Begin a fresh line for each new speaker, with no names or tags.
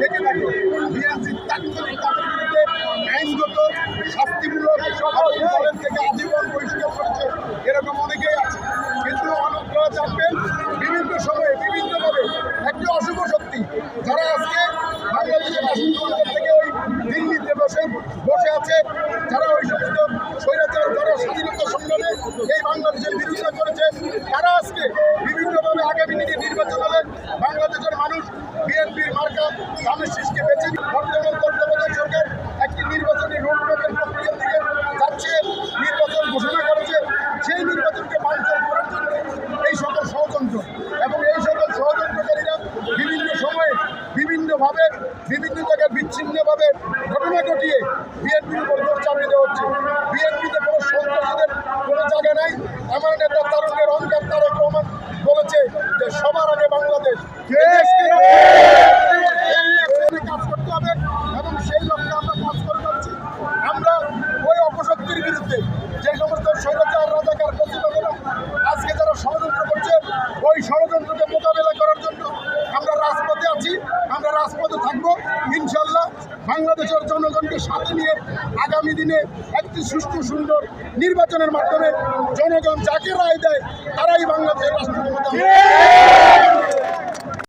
থেকে থাকে বিএনসি তাৎক্ষণিক তাদের বিরুদ্ধে আইনগত, শাস্তিমূলক দলের থেকে আজীবন বহিষ্কার করেছে। এরকম অনেকেই আছে। কিন্তু আপনারা বিভিন্ন সময়ে, বিভিন্নভাবে একটি অশুভ শক্তি, যারা আজকে বাংলাদেশের রাষ্ট্রপতিদের বাংলাদেশের মানুষ বিএনপির মার্কা ধানের শীষকে বেছে বর্তমান তত্ত্বাবধায়ক সরকার একটি নির্বাচনী রোডম্যাপের প্রক্রিয়া দিকে যাচ্ছে, নির্বাচন ঘোষণা করেছে। সেই নির্বাচনকে বাঞ্ছন করার জন্য এই সকল ষড়যন্ত্র এবং এই সকল ষড়যন্ত্রকারীরা বিভিন্ন সময়ে বিভিন্নভাবে, বিভিন্ন জায়গায় বিচ্ছিন্নভাবে ঘটনা ঘটিয়ে বিএনপির উপর চাপিয়ে দেওয়া হচ্ছে। বিএনপিতে কোনো সন্ত্রাসীদের কাজ করতে হবে এবং আমরা কাজ আমরা ওই বিরুদ্ধে সমস্ত আজকে ওই ষড়যন্ত্রকে মোকাবেলা করার জন্য আমরা আছি আমরা ইনশাল্লাহ বাংলাদেশের সাথে নিয়ে আগামী দিনে একটি সুন্দর নির্বাচনের মাধ্যমে জনগণ যাকে রায় দেয়, তারাই বাংলাদেশের রাষ্ট্রপতি।